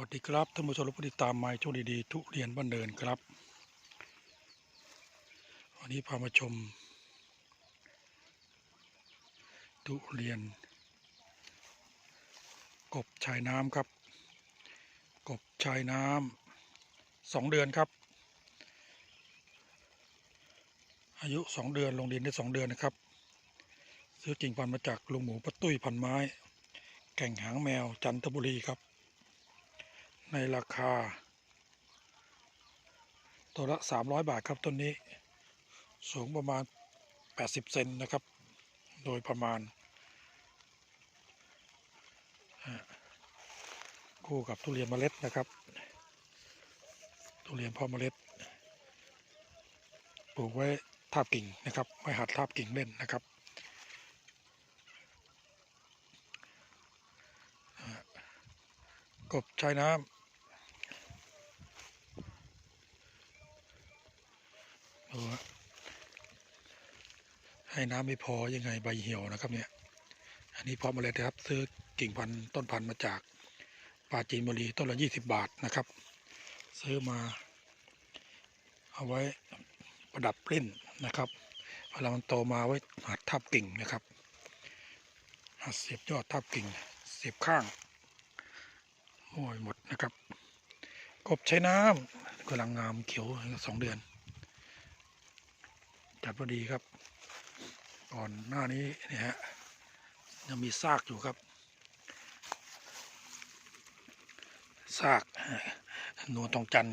วัสดีครับท่านผู้ชมและผู้ติดตามไม้โชคดีๆทุเรียนบ้านเดินครับ วันนี้พามาชม ทุเรียน กบชายน้ำครับ กบชายน้ำสองเดือนครับ อายุสองเดือนลงดินได้สองเดือนนะครับ ซื้อกิ่งพันธุ์มาจากลุงหมูป้าตุ้ยพันไม้ แก่งหางแมวจันทบุรีครับ ในราคา ตัวละ 300 บาทครับต้นนี้ สูงประมาณ 80 เซนนะครับ โดยประมาณ คู่กับทุเรียนเมล็ดนะครับ ทุเรียนพ่อเมล็ดปลูกไว้ทาบกิ่งนะครับ ไว้หัดทาบกิ่งเล่นนะครับกบชายน้ำ ดูฮะ ให้น้ำไม่พอยังไงใบเหี่ยวนะครับเนี่ย อันนี้พาะเมล็ดนะครับ ซื้อกิ่งพันธุ์ต้นพันธุ์มาจากปราจีนบุรีต้นละยี่สิบบาทนะครับ ซื้อมา เอาไว้ประดับปลิ้นนะครับเวลามันโตมาไว้หัดทับกิ่งนะครับหัดเสียบยอดทับกิ่ง เสียบข้างโอ้ยหมดนะครับ กบใช้น้ำกำลังงามเขียวสองเดือน จัดพอดีครับ ก่อนหน้านี้เนี่ยฮะยังมีซากอยู่ครับ ซากนวลทองจัน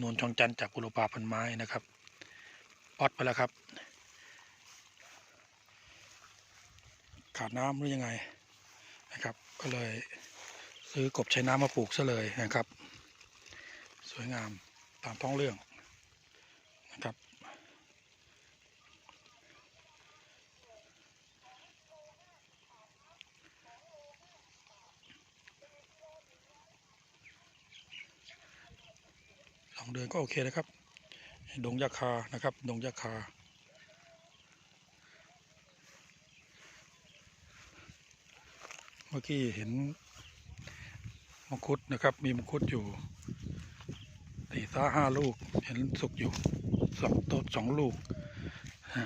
นวลทองจันจากกุลปาพันไม้นะครับป๊อดไปแล้วครับ ขาดน้ำหรือยังไงนะครับ ก็เลยซื้อกบใช้น้ำมาปลูกซะเลยนะครับ สวยงามตามท้องเรื่องนะครับ เดือนก็โอเคนะครับ ดงยาคานะครับ ดงยาคา เมื่อกี้เห็นมังคุดนะครับ มีมังคุดอยู่สี่สาห้าลูก เห็นสุกอยู่สองต้นสองลูกฮะ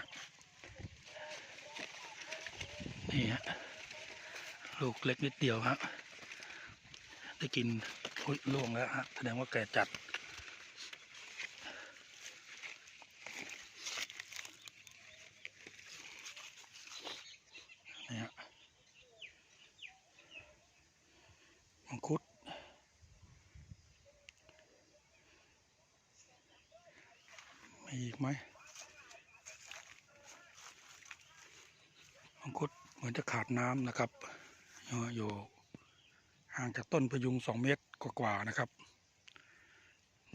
นี่ฮะลูกเล็กนิดเดียวฮะได้กินอุ๊ยล่วงแล้วฮะแสดงว่าแก่จัด นี่ฮะมังคุด มี อีกไหมมังคุดเหมือนจะขาดน้ำนะครับอยู่อยู่ห่างจากต้นพยุงสองเมตรกว่าๆนะครับ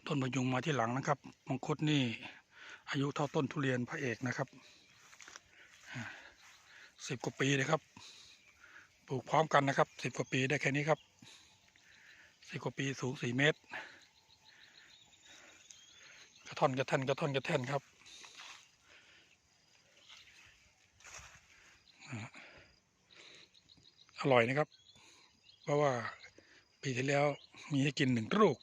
ต้นพยุงมาที่หลังนะครับ มังคุดนี่อายุเท่าต้นทุเรียนพระเอกนะครับสิบกว่าปีเลยครับ ปลูกพร้อมกันนะครับสิบกว่าปีได้แค่นี้ครับสิบกว่าปีสูงสี่เมตร ท่อนกระแท่นกระท่อนกระแท่นครับอร่อยนะครับ เพราะว่าปีที่แล้วมีให้กินหนึ่งลูก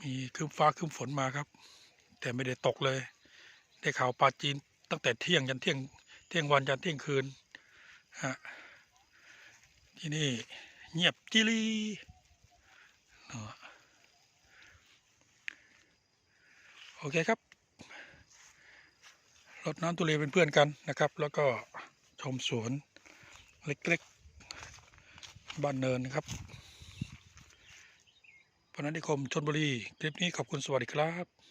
มีคืมฟ้าคืมฝนมาครับ แต่ไม่ได้ตกเลย ได้ข่าวปลาจีนตั้งแต่เที่ยงยันเที่ยงเที่ยงวันยันเที่ยงคืนฮะที่นี่เงียบจิลี โอเคครับรดน้ำตุเรียนเป็นเพื่อนกันนะครับ แล้วก็ชมสวนเล็กๆ บ้านเนินนะครับพนันนิคมชนบุรี คลิปนี้ขอบคุณสวัสดีครับ